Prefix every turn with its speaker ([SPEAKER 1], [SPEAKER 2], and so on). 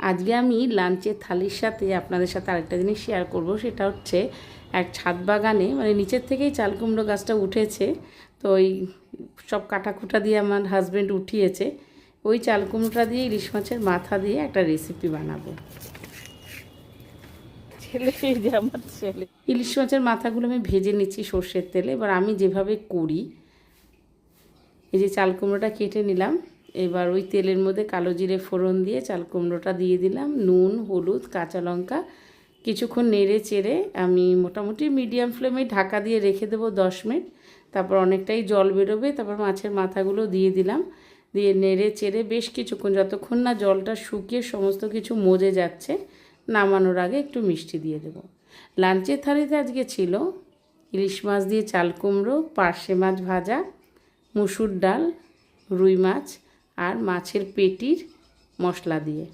[SPEAKER 1] আজকে আমি লাঞ্চের থালির সাথে আপনাদের সাথে আরেকটা জিনিস শেয়ার করব সেটা হচ্ছে এক ছাদ বাগানে মানে নিচের থেকেই চাল কুমড়ো গাছটা উঠেছে তো ওই সব কাটাকুটা দিয়ে আমার হাজব্যান্ড উঠিয়েছে ওই চাল কুমড়োটা দিয়ে ইলিশ মাছের মাথা দিয়ে একটা রেসিপি বানাবো।
[SPEAKER 2] ছেলে এই যে আমার ছেলে।
[SPEAKER 1] ইলিশ মাছের মাথাগুলো আমি ভেজে নিচ্ছি সর্ষের তেলে এবার আমি যেভাবে করি এই যে চাল কুমড়োটা কেটে নিলাম এবার ওই তেলের মধ্যে কালো জিরে ফোড়ন দিয়ে চাল কুমড়োটা দিয়ে দিলাম, নুন, হলুদ, কাঁচা লঙ্কা। কিছুক্ষণ নেড়ে চেড়ে আমি মোটামুটি মিডিয়াম ফ্লেমে ঢাকা দিয়ে রেখে দেবো দশ মিনিট। তারপর অনেকটাই জল বেরোবে, তারপর মাছের মাথাগুলো দিয়ে দিলাম। দিয়ে নেড়ে চেড়ে বেশ কিছুক্ষণ, যতক্ষণ না জলটা শুকিয়ে সমস্ত কিছু মজে যাচ্ছে, নামানোর আগে একটু মিষ্টি দিয়ে দেবো। লাঞ্চের থালিতে আজকে ছিল ইলিশ মাছ দিয়ে চাল কুমড়ো, পার্শে মাছ ভাজা, মুসুর ডাল, রুই মাছ আর মাছের পেটির মশলা দিয়ে।